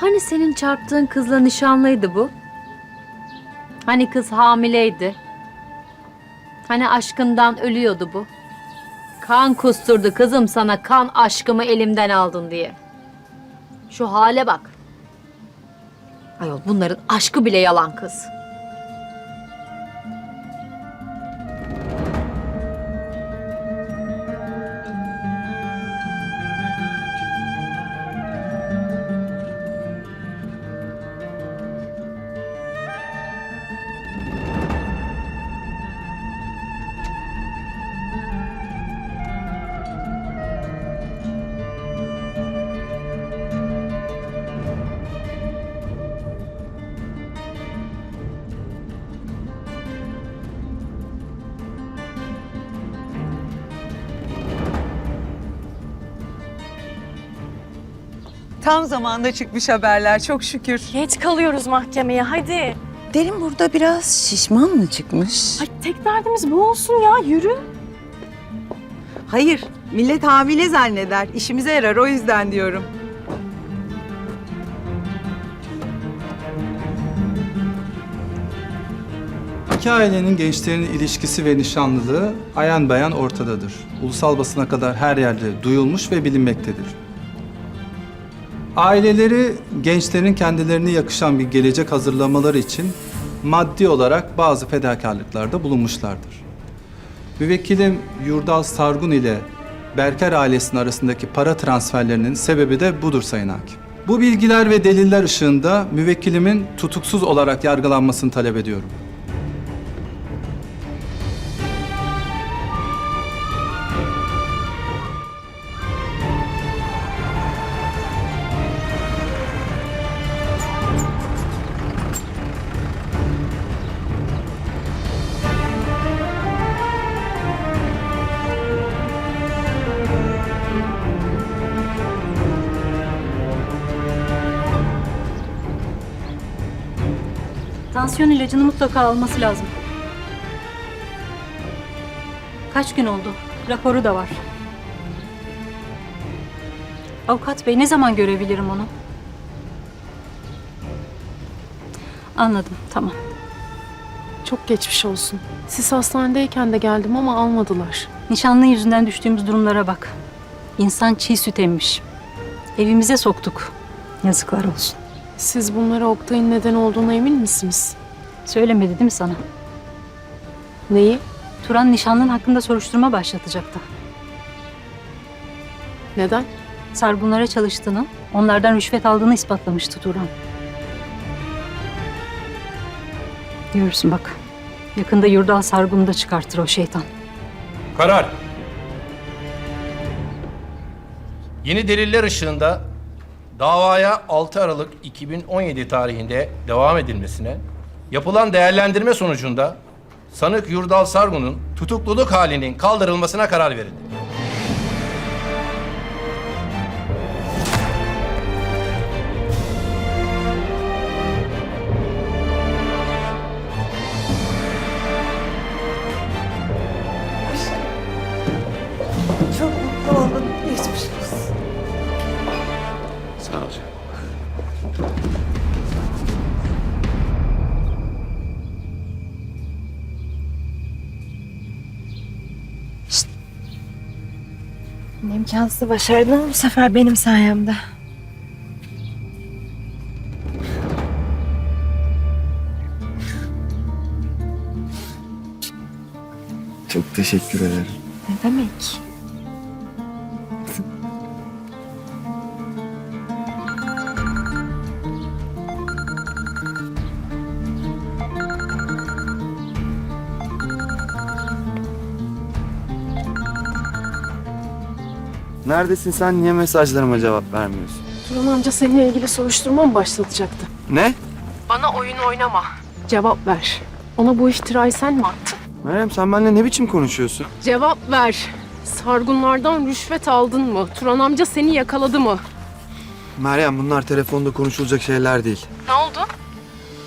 Hani senin çarptığın kızla nişanlıydı bu? Hani kız hamileydi? Hani aşkından ölüyordu bu? Kan kusturdu kızım sana kan aşkımı elimden aldın diye. Şu hale bak. Ayol bunların aşkı bile yalan kız. Tam zamanda çıkmış haberler çok şükür. Geç kalıyoruz mahkemeye hadi. Derin burada biraz şişman mı çıkmış? Ay tek derdimiz bu olsun ya yürü. Hayır, millet hamile zanneder. İşimize yarar o yüzden diyorum. İki ailenin gençlerinin ilişkisi ve nişanlılığı ayan beyan ortadadır. Ulusal basına kadar her yerde duyulmuş ve bilinmektedir. Aileleri gençlerin kendilerine yakışan bir gelecek hazırlamaları için maddi olarak bazı fedakarlıklarda bulunmuşlardır. Müvekkilim Yurdal Sargun ile Berker ailesinin arasındaki para transferlerinin sebebi de budur Sayın Hakim. Bu bilgiler ve deliller ışığında müvekkilimin tutuksuz olarak yargılanmasını talep ediyorum. Tansiyon ilacını mutlaka alması lazım. Kaç gün oldu? Raporu da var. Avukat bey ne zaman görebilirim onu? Anladım, tamam. Çok geçmiş olsun. Siz hastanedeyken de geldim ama almadılar. Nişanlı yüzünden düştüğümüz durumlara bak. İnsan çiğ süt emmiş. Evimize soktuk. Yazıklar olsun. Siz bunlara Oktay'ın neden olduğuna emin misiniz? Söylemedi değil mi sana? Neyi? Turan nişanlın hakkında soruşturma başlatacaktı. Neden? Sargunlara çalıştığını, onlardan rüşvet aldığını ispatlamıştı Turan. Diyorsun bak. Yakında Yurdal Sargun'u da çıkartır o şeytan. Karar. Yeni deliller ışığında davaya 6 Aralık 2017 tarihinde devam edilmesine, yapılan değerlendirme sonucunda sanık Yurdal Sargun'un tutukluluk halinin kaldırılmasına karar verildi. Canım. İmkansızı başardın bu sefer benim sayemde. Çok teşekkür ederim. Ne demek? Neredesin sen? Niye mesajlarıma cevap vermiyorsun? Turan amca seninle ilgili soruşturma mı başlatacaktı? Ne? Bana oyun oynama. Cevap ver. Ona bu iftirayı sen mi attın? Meryem sen benimle ne biçim konuşuyorsun? Cevap ver. Sargunlardan rüşvet aldın mı? Turan amca seni yakaladı mı? Meryem bunlar telefonda konuşulacak şeyler değil. Ne oldu?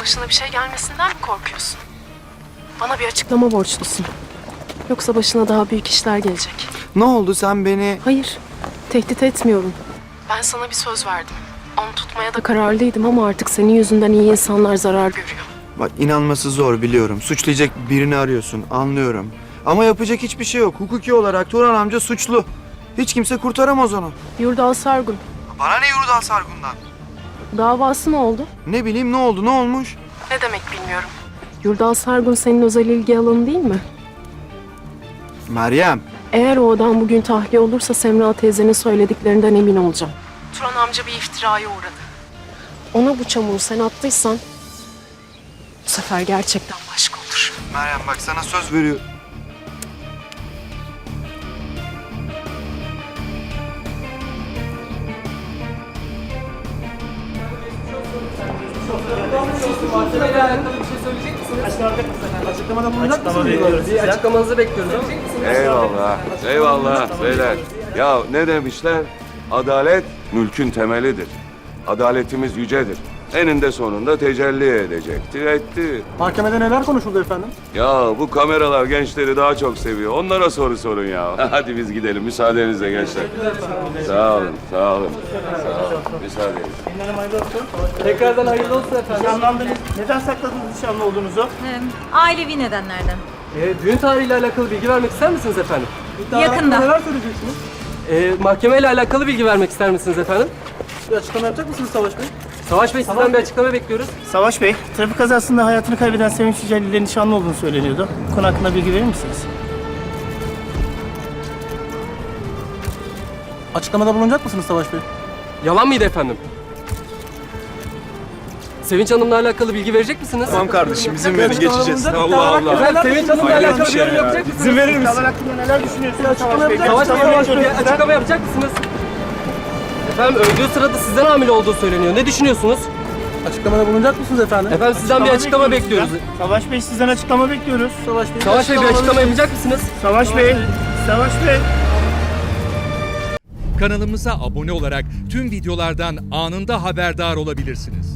Başına bir şey gelmesinden mi korkuyorsun? Bana bir açıklama borçlusun. Yoksa başına daha büyük işler gelecek. Ne oldu sen beni... Hayır, tehdit etmiyorum. Ben sana bir söz verdim. Onu tutmaya da kararlıydım ama artık senin yüzünden iyi insanlar zarar görüyor. Bak inanması zor biliyorum. Suçlayacak birini arıyorsun anlıyorum. Ama yapacak hiçbir şey yok. Hukuki olarak Turan amca suçlu. Hiç kimse kurtaramaz onu. Yurdal Sargun, Bana ne Yurdal Sargun'dan? davası ne oldu? Ne bileyim ne oldu ne olmuş? Ne demek bilmiyorum. Yurdal Sargun senin özel ilgi alanı değil mi? Meryem. Eğer o adam bugün tahliye olursa Semra teyzenin söylediklerinden emin olacağım. Turan amca bir iftiraya uğradı. Ona bu çamuru sen attıysan bu sefer gerçekten başka olur. Meryem bak sana söz veriyorum. Eyvallah, eyvallah beyler. Ya ne demişler? Adalet mülkün temelidir. Adaletimiz yücedir. Eninde sonunda tecelli edecektir, etti. Mahkemede neler konuşuldu efendim? Ya bu kameralar gençleri daha çok seviyor. Onlara soru sorun ya. Hadi biz gidelim, müsaadenizle gençler. Sağ olun, sağ olun. Sağ olun, müsaadenizle. Tekrardan hayırlı olsun efendim. Nişanlandınız. Neden sakladınız nişanlı olduğunuzu? Ailevi nedenlerden. Ee, düğün tarihiyle alakalı bilgi vermek ister misiniz efendim? Yakında. Neler söyleyeceksiniz? Ee, mahkemeyle alakalı bilgi vermek ister misiniz efendim? Bir açıklama yapacak mısınız Savaş Bey? Savaş Bey sizden bir açıklama bekliyoruz. Savaş Bey, trafik kazasında hayatını kaybeden Sevinç Yücel'i ile nişanlı olduğunu söyleniyordu. Bu konu hakkında bilgi verir misiniz? Açıklamada bulunacak mısınız Savaş Bey? Yalan mıydı efendim? Sevinç Hanım'la alakalı bilgi verecek misiniz? Tamam kardeşim izin verin geçeceğiz. Allah Allah. Efendim Sevinç Hanım'la alakalı bir yorum yapacak mısınız? İzin verir Davalar hakkında neler düşünüyorsunuz Savaş Bey? Savaş Bey bir açıklama yapacak mısınız? Efendim öldüğü sırada sizden hamile olduğu söyleniyor. Ne düşünüyorsunuz? Açıklamada bulunacak mısınız efendim? Efendim sizden bir açıklama bekliyoruz. Savaş Bey sizden açıklama bekliyoruz. Savaş Bey. Savaş Bey bir açıklama yapacak mısınız? Savaş Bey. Savaş Bey. Kanalımıza abone olarak tüm videolardan anında haberdar olabilirsiniz.